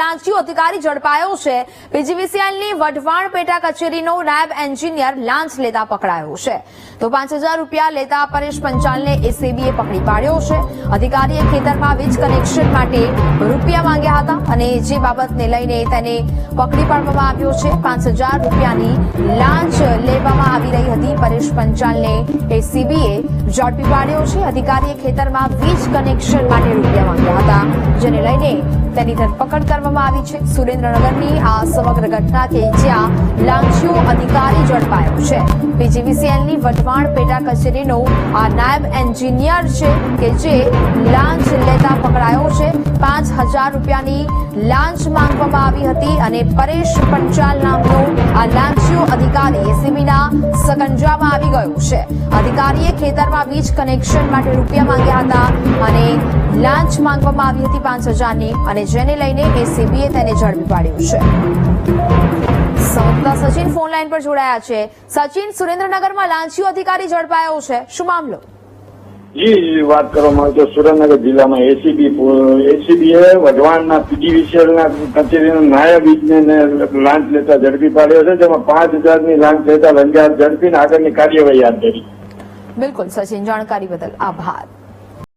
લાંચીઓ અધિકારી ઝડપાયો છે. પીજીવીસીએલની વઢવાણ પેટા કચેરીનો નાયબ એન્જિનિયર લાંચ લેતા પકડાયો છે. તો પાંચ હજાર રૂપિયા લેતા પરેશ પંચાલને એસીબીએ પકડી પાડ્યો છે. અધિકારીએ ખેતરમાં વીજ કનેક્શન માટે રૂપિયા માંગ્યા હતા અને જે બાબતને લઈને તેને પકડી પાડવામાં આવ્યો છે. પાંચ હજાર રૂપિયાની લાંચ લેવામાં આવી રહી હતી. પરેશ પંચાલને એસીબીએ ઝડપી પાડ્યો છે. અધિકારીએ ખેતરમાં વીજ કનેક્શન માટે રૂપિયા માંગ્યા હતા, જેને લઈને તેની ધરપકડ કરવામાં આવી છે. સુરેન્દ્રનગરની આ સમગ્ર ઘટના કે જ્યાં લાંચીઓ અધિકારી ઝડપાયો છે. પીજીવીસીએલની વઢવાણ પેટા કચેરીનો આ નાયબ એન્જિનિયર છે કે જે લાંચ લેતા પકડાયો છે. પાંચ હજાર રૂપિયાની લાંચ માંગવામાં આવી હતી અને પરેશ પંચાલ નામનો આ લાંચીઓ અધિકારી એસીબીના સકંજામાં આવી ગયો છે. અધિકારીએ ખેતરમાં વીજ કનેક્શન માટે રૂપિયા માંગ્યા હતા અને લાંચ માંગવામાં આવી હતી પાંચ હજારની અને જેને લઈને એસીબીએ તેને ઝડપી પાડ્યું છે. સંવાદદાતા સચિન ફોન લાઈન પર જોડાયા છે. સચિન સુરેન્દ્રનગરમાં લાંચીઓ અધિકારી ઝડપાયો છે. શું મામલો? જી વાત કરવામાં આવે તો સુરેન્દ્રનગર જિલ્લામાં એસીબી એસીબીએ વઢવાણના પીજીવીસીએલના કચેરીનો નાયબ ઇજનેરને લાંચ લેતા ઝડપી પાડ્યો છે જેમાં પાંચ હજારની લાંચ લેતા હાથ ઝડપીને આગળની કાર્યવાહી હાથ ધરી. બિલકુલ સચિન જાણકારી બદલ આભાર.